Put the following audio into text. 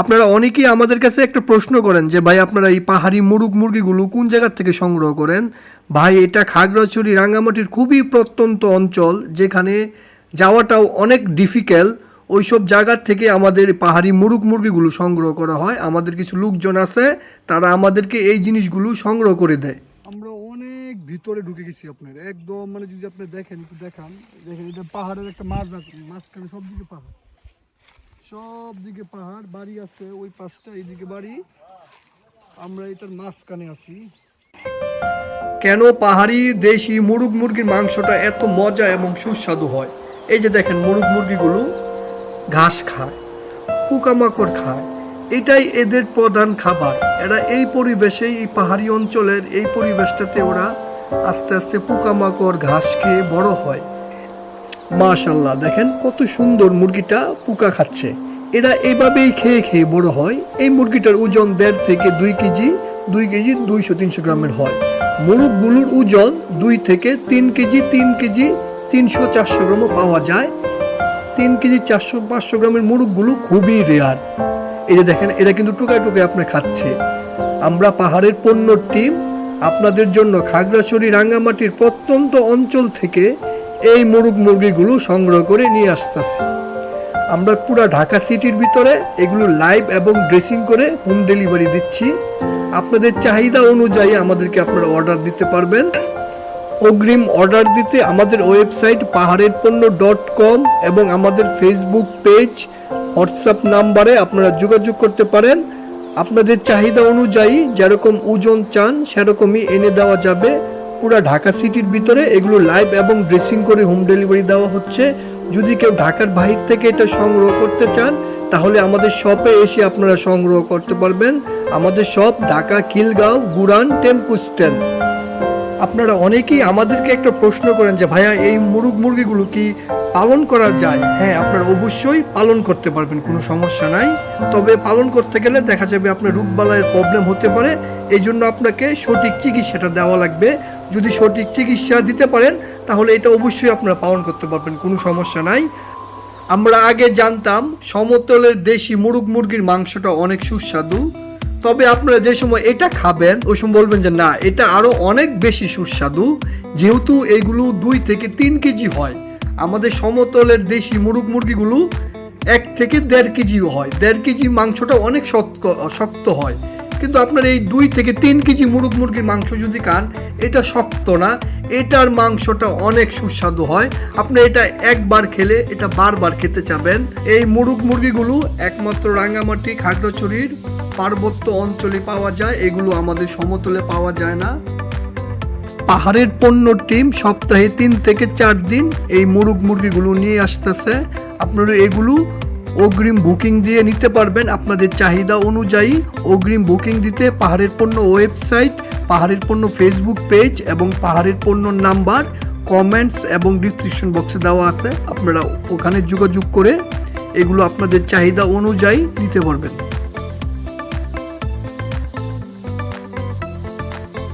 আপনারা অনেকেই আমাদের কাছে একটা প্রশ্ন করেন যে, ভাই, আপনারা এই পাহাড়ি মুরগ মুরগিগুলো কোন জায়গার থেকে সংগ্রহ করেন? ভাই, এটা খাগড়াছড়ি, রাঙ্গামাটির খুবই প্রত্যন্ত অঞ্চল, যেখানে যাওয়াটাও অনেক ডিফিকাল্ট ওই সব জায়গার থেকে আমাদের পাহাড়ি মুরগ মুরগিগুলো সংগ্রহ করা হয়। আমাদের কিছু লোকজন আছে, তারা আমাদেরকে এই জিনিসগুলো সংগ্রহ করে দেয়। আমরা অনেক ভিতরে ঢুকে গেছি আপনার। একদম মানে যদি আপনি দেখেন, একটু দেখান। দেখেন, এটা পাহাড়ের একটা মাছ মাঝখানে সব দিকে পাহাড়। সব দিকে পাহাড়, বাড়ি আছে, ওই পাশটা, এইদিকে বাড়ি। আমরা এটার মাঝখানে আছি। কেন পাহাড়ি দেশি মুরগ মুরগির মাংসটা এত মজা এবং সুস্বাদু হয়? এই যে দেখেন মুরগ মুরগিগুলো ঘাস খায়, পোকামাকড় খায়, এটাই এদের প্রধান খাবার। এরা এই পরিবেশে এই পাহাড়ি অঞ্চলের এই পরিবেশটাতে ওরা আস্তে আস্তে পোকামাকড়, ঘাস খেয়ে বড় হয়। মাশাল্লাহ, দেখেন কত সুন্দর মুরগিটা পোকা খাচ্ছে। এরা এইভাবেই খেয়ে খেয়ে বড় হয়। এই মুরগিটার ওজন দেড় থেকে দুই কেজি দুই কেজি দুইশো তিনশো গ্রামের হয়। মুরগগুলোর ওজন দুই থেকে তিন কেজি তিন কেজি তিনশো চারশো গ্রামও পাওয়া যায়। তিন কেজি চারশো পাঁচশো গ্রামের মুরগগুলো খুবই রেয়ার এই যে দেখেন, এরা কিন্তু টুকায় টুকায় আপনার খাচ্ছে। আমরা পাহাড়ের পণ্য টিম, আপনাদের জন্য খাগড়াছড়ি, রাঙ্গামাটির প্রত্যন্ত অঞ্চল থেকে এই মুরগ মুরগিগুলো সংগ্রহ করে নিয়ে আসতেছি। আমরা পুরো ঢাকা সিটির ভিতরে এগুলো লাইভ এবং ড্রেসিং করে হোম ডেলিভারি দিচ্ছি। আপনাদের চাহিদা অনুযায়ী আমাদেরকে আপনারা অর্ডার দিতে পারবেন। অগ্রিম অর্ডার দিতে আমাদের ওয়েবসাইট পাহাড়ের পণ্য ডট কম এবং আমাদের ফেসবুক পেজ হোয়াটসঅ্যাপ নাম্বারে আপনারা যোগাযোগ করতে পারেন। আপনাদের চাহিদা অনুযায়ী যেরকম ওজন চান সেরকমই এনে দেওয়া যাবে। পুরা ঢাকা সিটির ভিতরে এগুলো লাইভ এবং ড্রেসিং করে হোম ডেলিভারি দেওয়া হচ্ছে। যদি কেউ ঢাকার বাহির থেকে এটা সংগ্রহ করতে চান, তাহলে আমাদের শপে এসে আপনারা সংগ্রহ করতে পারবেন। আমাদের shop Dhaka, Khilgaon, Guran, tempo stand. আপনারা অনেকেই আমাদেরকে একটা প্রশ্ন করেন যে, ভাইয়া, এই মুরগ মুরগিগুলো কি পালন করা যায়? হ্যাঁ আপনারা অবশ্যই পালন করতে পারবেন, কোনো সমস্যা নাই। তবে পালন করতে গেলে দেখা যাবে আপনার রোগবালাইয়ের প্রবলেম হতে পারে। এই জন্য আপনাকে সঠিক চিকিৎসাটা দেওয়া লাগবে। যদি সঠিক চিকিৎসা দিতে পারেন, তাহলে এটা অবশ্যই আপনারা পালন করতে পারবেন, কোনো সমস্যা নাই। আমরা আগে জানতাম, সমতলের দেশি মুরগ মুরগির মাংসটা অনেক সুস্বাদু। তবে আপনারা যে সময় এটা খাবেন, ওই সময় বলবেন যে, না, এটা আরও অনেক বেশি সুস্বাদু। যেহেতু এগুলো দুই থেকে তিন কেজি হয়। আমাদের সমতলের দেশি মুরগ মুরগিগুলো এক থেকে দেড় কেজিও হয়। দেড় কেজি মাংসটা অনেক শক্ত শক্ত হয়। কিন্তু আপনার এই দুই থেকে তিন কেজি মুরগ মুরগির মাংস যদি খান, এটা শক্ত না। এটার মাংসটা অনেক সুস্বাদু হয়। আপনি এটা একবার খেলে এটা বারবার খেতে চাবেন। এই মুরগ মুরগিগুলো একমাত্র রাঙ্গামাটি খাগড়াছড়ির পার্বত্য অঞ্চলে পাওয়া যায়। এগুলো আমাদের সমতলে পাওয়া যায় না। পাহাড়ের পণ্য টিম সপ্তাহে তিন থেকে চার দিন এই মুরগ মুরগিগুলো নিয়ে আসতেছে। আপনারা এগুলো অগ্রিম বুকিং দিয়ে নিতে পারবেন আপনাদের চাহিদা অনুযায়ী অগ্রিম বুকিং দিতে পাহাড়ের পণ্য ওয়েবসাইট, পাহাড়ের পণ্য ফেসবুক পেজ এবং পাহাড়ের পণ্য নাম্বার কমেন্টস এবং ডিসক্রিপশন বক্সে দেওয়া আছে। আপনারা ওখানে যোগাযোগ করে এগুলো আপনাদের চাহিদা অনুযায়ী নিতে পারবেন।